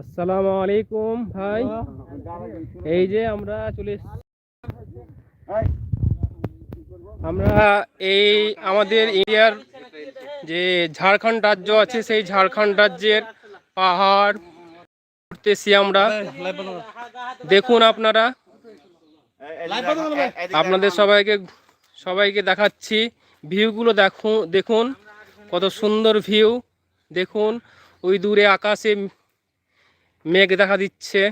আসসালামু আলাইকুম ভাই। এই যে আমরা চলে। আমরা এই আমাদের ইন্ডিয়ার যে ঝাড়খণ্ড রাজ্য আছে, সেই ঝাড়খণ্ড রাজ্যের পাহাড় ঘুরতেছি আমরা। দেখুন আপনারা। আপনাদের সবাইকে সবাইকে দেখাচ্ছি। ভিউগুলো দেখুন দেখুন। কত সুন্দর ভিউ। দেখুন। ওই দূরে আকাশে মেঘ দেখা দিচ্ছে।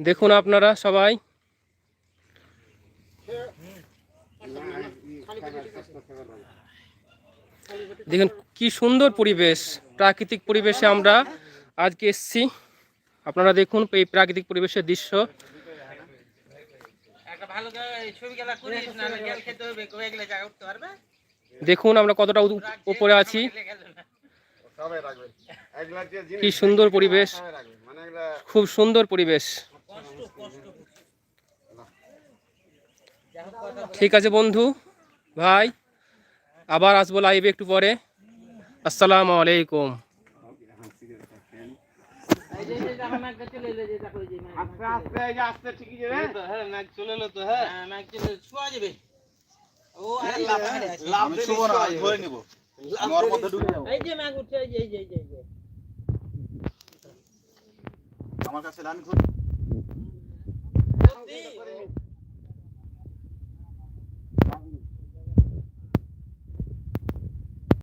দেখুন আপনারা সবাই। দেখুন কি সুন্দর পরিবেশ, প্রাকৃতিক পরিবেশে আমরা আজকে এসছি। আপনারা দেখুন এই প্রাকৃতিক পরিবেশের দৃশ্য। ভালো ছবি করিস না খেতে হবে জায়গা উঠতে পারবে? দেখুন আমরা কতটা উপ- উপরে আছি। কি সুন্দর পরিবেশ। খুব সুন্দর পরিবেশ। ঠিক আছে বন্ধু ভাই আবার আসব লাইভে একটু পরে। আসসালামু আলাইকুম। আস্তে আস্তে আস্তে ঠিকই যাবে হ্যাঁ চলে এলো তো হ্যাঁ। ম্যাগ চলে ছোঁয়া যাবে। আমার কাছে লান ঘুরে।